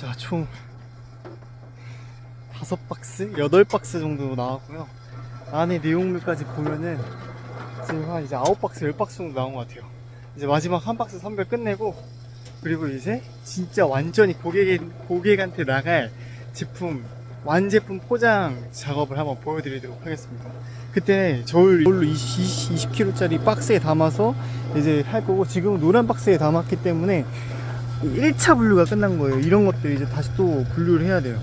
자, 총 다섯 박스, 여덟 박스 정도 나왔고요. 안에 내용물까지 보면은 지금 한 이제 아홉 박스, 열 박스 정도 나온 것 같아요. 이제 마지막 한 박스 선별 끝내고 그리고 이제 진짜 완전히 고객 고객한테 나갈 제품 완제품 포장 작업을 한번 보여드리도록 하겠습니다. 그때 저울 이걸로 20, 20kg짜리 박스에 담아서 이제 할 거고 지금은 노란 박스에 담았기 때문에 1차 분류가 끝난 거예요. 이런 것들 이제 다시 또 분류를 해야 돼요.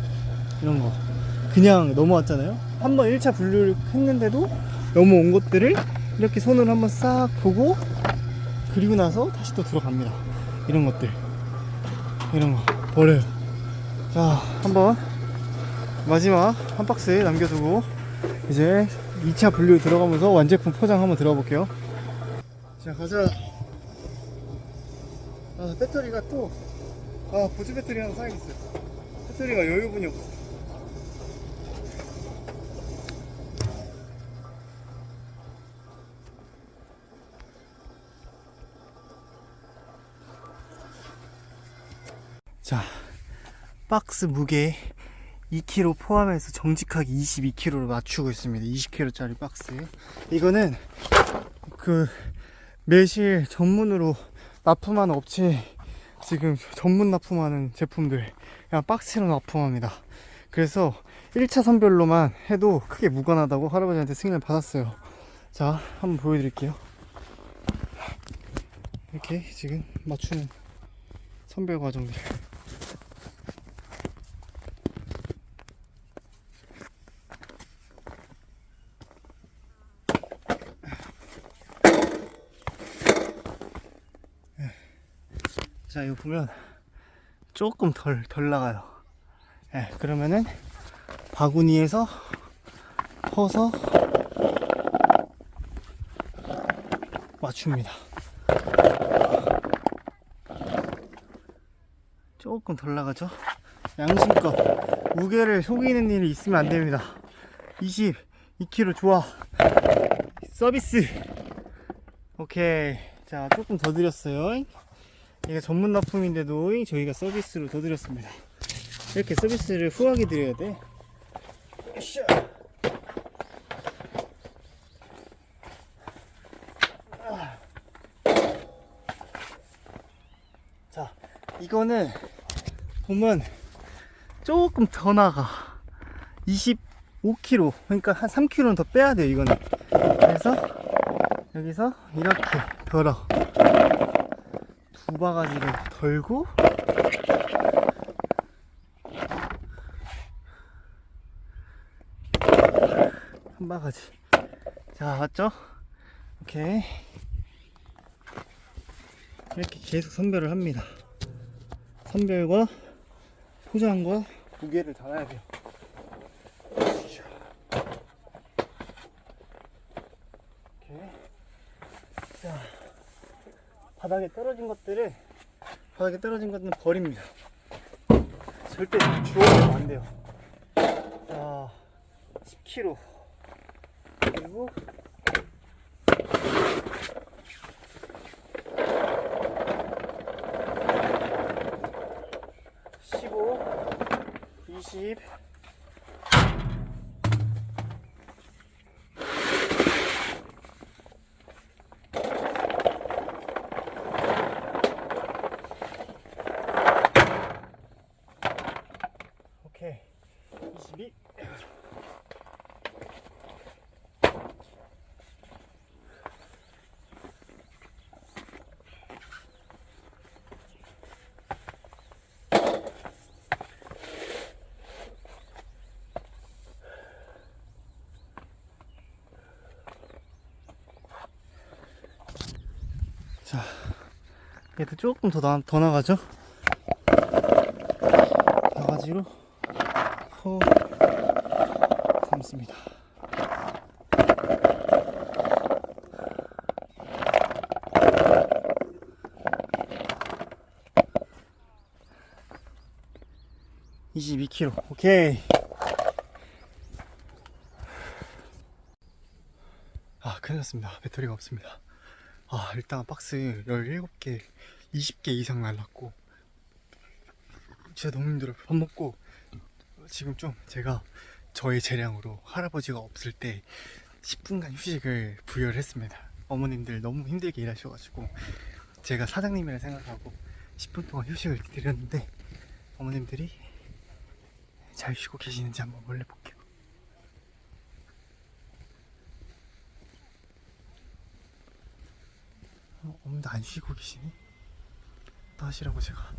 이런 거. 그냥 넘어왔잖아요. 한번 1차 분류를 했는데도 넘어온 것들을 이렇게 손으로 한번 싹 보고 그리고 나서 다시 또 들어갑니다. 이런 것들. 이런 거. 버려요. 자, 한번 마지막 한 박스 남겨두고 이제 2차 분류 들어가면서 완제품 포장 한번 들어볼게요. 자, 가자. 아, 배터리가 또, 아, 보조 배터리 하나 사야겠어요. 배터리가 여유분이 없어. 자, 박스 무게 2kg 포함해서 정직하게 22kg로 맞추고 있습니다. 20kg짜리 박스. 이거는 그 매실 전문으로 납품하는 업체 지금 전문 납품하는 제품들 그냥 박스로 납품합니다. 그래서 1차 선별로만 해도 크게 무관하다고 할아버지한테 승인을 받았어요. 자, 한번 보여드릴게요. 이렇게 지금 맞추는 선별 과정들. 자, 이거 보면 조금 덜, 덜 나가요. 예, 그러면은 바구니에서 퍼서 맞춥니다. 조금 덜 나가죠? 양심껏 무게를 속이는 일이 있으면 안 됩니다. 22kg 좋아. 서비스. 오케이. 자, 조금 더 드렸어요. 이게 전문 납품인데도 저희가 서비스로 더 드렸습니다. 이렇게 서비스를 후하게 드려야 돼. 아. 자, 이거는 보면 조금 더 나가. 25kg. 그러니까 한 3kg는 더 빼야 돼요, 이거는. 그래서 여기서 이렇게 덜어. 두 바가지를 덜고 한 바가지. 자 맞죠? 오케이. 이렇게 계속 선별을 합니다. 선별과 포장과 무게를 달아야 돼요 오케이 자 바닥에 떨어진 것들을 바닥에 떨어진 것들은 버립니다. 절대 주워오면 안 돼요. 자, 10kg 그리고 십오, 이십, 오케이. 22. 자, 얘도 조금 더, 나, 더 나가죠? 바가지로 퍼 담습니다. (22kg) 오케이 아 큰일 났습니다 배터리가 없습니다 아 일단 박스 17개 20개 이상 날랐고 진짜 너무 힘들어요. 밥 먹고 지금 좀 제가 저의 재량으로 할아버지가 없을 때 10분간 휴식을 부여를 했습니다. 어머님들 너무 힘들게 일하셔가지고 제가 사장님이라 생각하고 10분 동안 휴식을 드렸는데 어머님들이 잘 쉬고 계시는지 한번 몰래 볼게요. 어, 어머님도 안 쉬고 계시니? 또 하시라고 제가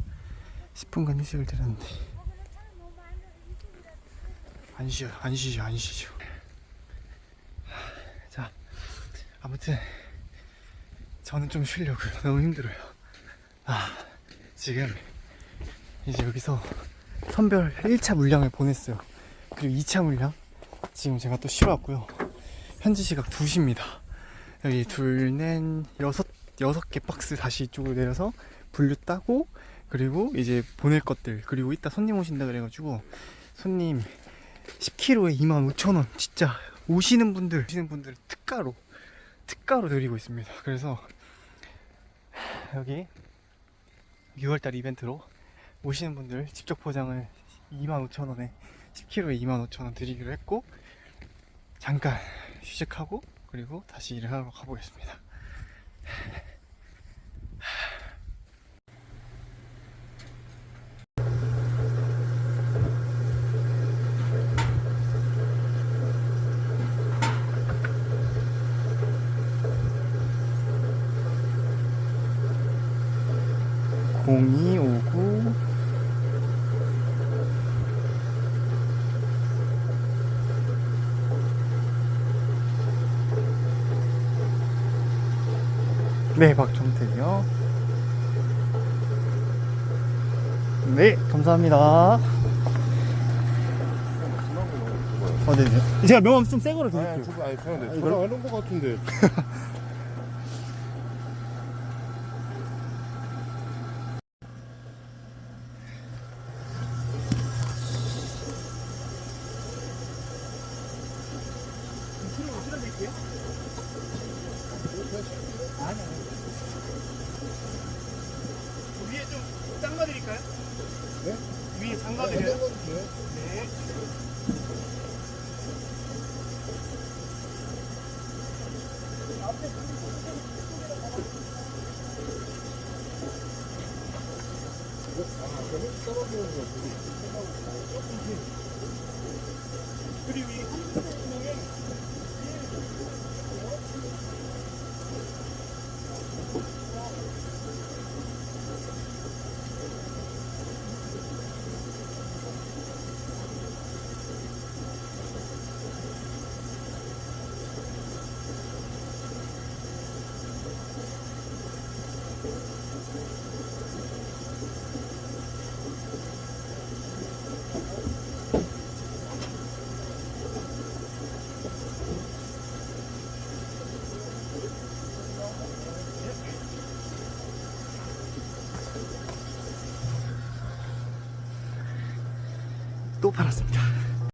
10분간 휴식을 드렸는데 안 쉬어요 안 쉬죠 안 쉬죠. 하, 자 아무튼 저는 좀 쉬려고요. 너무 힘들어요. 아 지금 이제 여기서 선별 1차 물량을 보냈어요. 그리고 2차 물량 지금 제가 또 쉬러 왔고요. 현지 시각 2시입니다. 여기 둘, 넷, 여섯, 여섯 개 박스 다시 이쪽으로 내려서 분류 따고 그리고 이제 보낼 것들 그리고 이따 손님 오신다 그래가지고 손님 10kg에 25,000원. 진짜 오시는 분들 오시는 분들 특가로 특가로 드리고 있습니다. 그래서 여기 6월달 이벤트로 오시는 분들 직접 포장을 25,000원에 10kg에 25,000원 드리기로 했고 잠깐 휴식하고 그리고 다시 일을 하러 가보겠습니다 공이 오고 네 박종택이요 네 감사합니다. 어, 네네. 제가 명함 좀 새 거로 아, 드릴게요. 저거 아니 그런데 아, 이걸- 전화 해놓은 것 같은데. 위에 좀 잠가 드릴까요? 네? 위에 잠가 드려요? 네. 네. 그리고 이 팔았습니다.